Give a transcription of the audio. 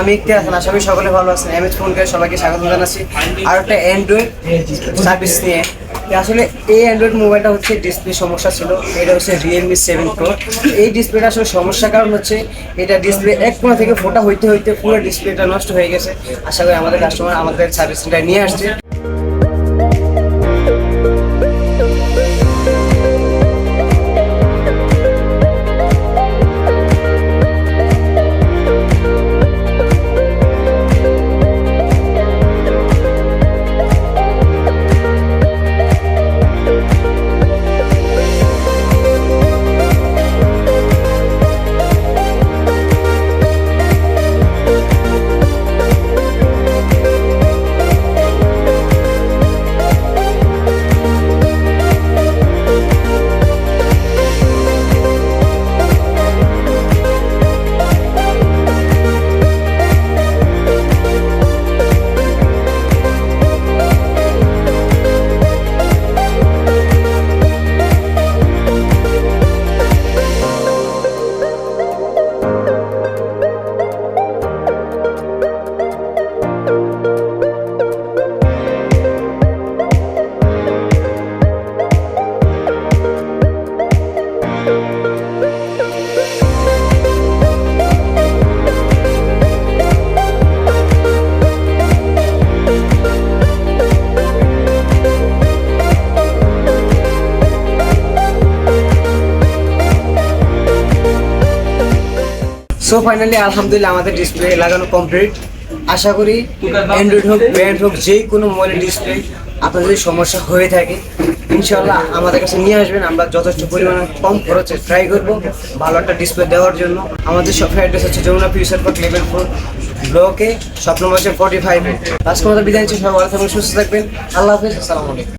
আমি সকলে ফোন করে সবাইকে আর একটা অ্যান্ড্রয়েড সার্ভিস নিয়ে। আসলে এই অ্যান্ড্রয়েড মোবাইলটা হচ্ছে সমস্যা ছিল, এটা হচ্ছে রিয়েলমি সেভেন প্রো এই ডিসপ্লেটা আসলে কারণ হচ্ছে, এটা ডিসপ্লে এক থেকে ফোটা হইতে হইতে পুরো ডিসপ্লেটা নষ্ট হয়ে গেছে। আশা করি আমাদের কাস্টমার আমাদের সার্ভিস নিয়ে আসছে। সো ফাইনালি আলহামদুলিল্লাহ, আমাদের ডিসপ্লে লাগানো কমপ্লিট আশা করি অ্যান্ড্রয়েড হোক ব্র্যান্ড হোক, যে কোনো মোবাইলের ডিসপ্লে আপনার যদি সমস্যা হয়ে থাকে ইনশাল্লাহ আমাদের কাছে নিয়ে আসবেন। আমরা যথেষ্ট পরিমাণে কম খরচে ট্রাই করব ভালো একটা ডিসপ্লে দেওয়ার জন্য। আমাদের শপের অ্যাড্রেস হচ্ছে Jamuna future park level four ব্লকে স্বপ্ন হচ্ছে ফর্টি ফাইভে আজকে আমাদের বিদায় নিচ্ছি, সবাই ভালো থাকবেন, সুস্থ থাকবেন। আল্লাহ হাফিজ, আসসালামু আলাইকুম।